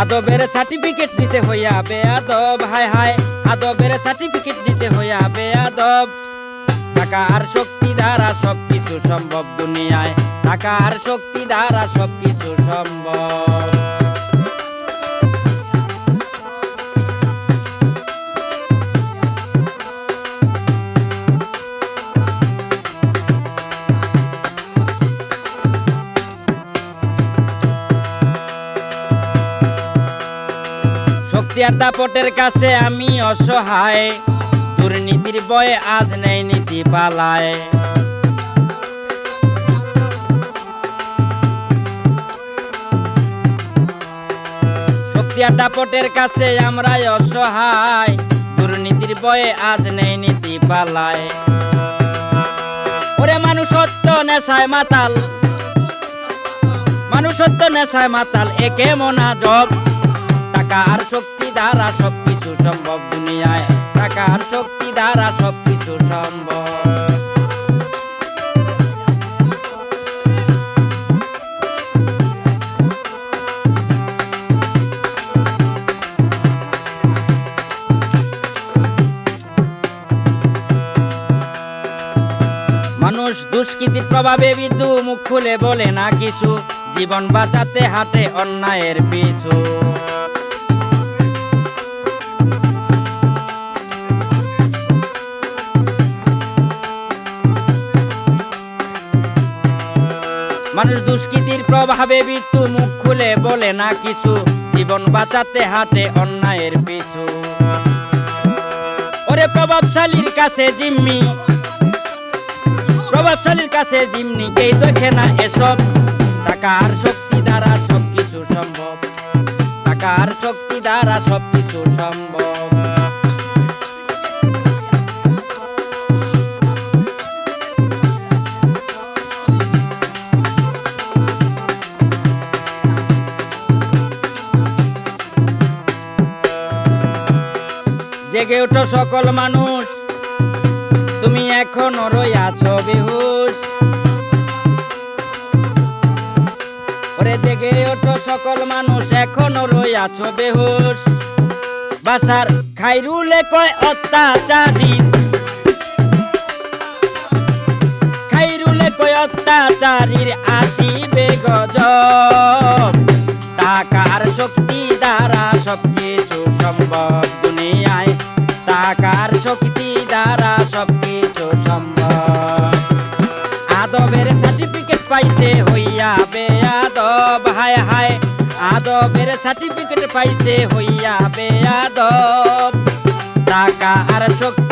আদবের সার্টিফিকেট দিছে হইয়া বেয়াদব, হায় হায়। আদবের সার্টিফিকেট দিছে হইয়া বেয়াদব। টাকা আর শক্তি দ্বারা সবকিছু সম্ভব দুনিয়ায়। টাকা আর শক্তি দ্বারা সবকিছু সম্ভব। শক্তি আর দাপটের কাছে আমি অসহায়। দুর্নীতির বয়ে আজ নেই নীতি পালায়। শক্তি আর দাপটের কাছে আমরাই অসহায়। দুর্নীতির বয়ে আজ নেই নীতি পালায়। ওরে মানুষত্ব নেশায় মাতাল। মানুষত্ব নেশায় মাতাল, একে মনা জব টাকা আর শক্তি দ্বারা সবকিছু সম্ভব দুনিয়ায়। টাকা আর শক্তি দ্বারা সবকিছু সম্ভব। মানুষ দুষ্কৃতির প্রভাবে বিদ্যু মুখ খুলে বলে না কিছু। জীবন বাঁচাতে হাতে অন্যায়ের পিছু। মানুষ দুষ্কৃতির প্রভাবে বিদ্যু মুখ খুলে বলে না কিছু। জীবন বাঁচাতে হাতে অন্যায়ের পিছু। ওরে প্রভাবশালীর কাছে জিম্মি। প্রভাবশালীর কাছে জিমনি কেই দেখে না এসব। টাকার শক্তি দ্বারা সবকিছু সম্ভব। টাকার শক্তি দ্বারা সবকিছু সম্ভব। জেগে ওঠো সকল মানুষ। তুমি এখনও রইয়াছ বেহুশ। ওরে জেগে ওঠো সকল মানুষ, এখন এখনও আছো বেহুশ। বাসার খাইরুলে কয় অত্যাচারী। খাইরুলে কয় অত্যাচারীর আসিবে গজব টাকার টাকার শক্তি দ্বারা সবকিছু সম্ভব। আদবের সার্টিফিকেট পাইছে হইয়া বেয়াদব, হায় হায়। আদবের সার্টিফিকেট পাইছে হইয়া বেয়াদব। টাকা আর শক্তি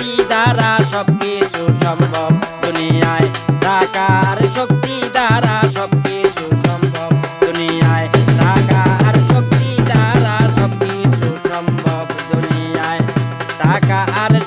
taca a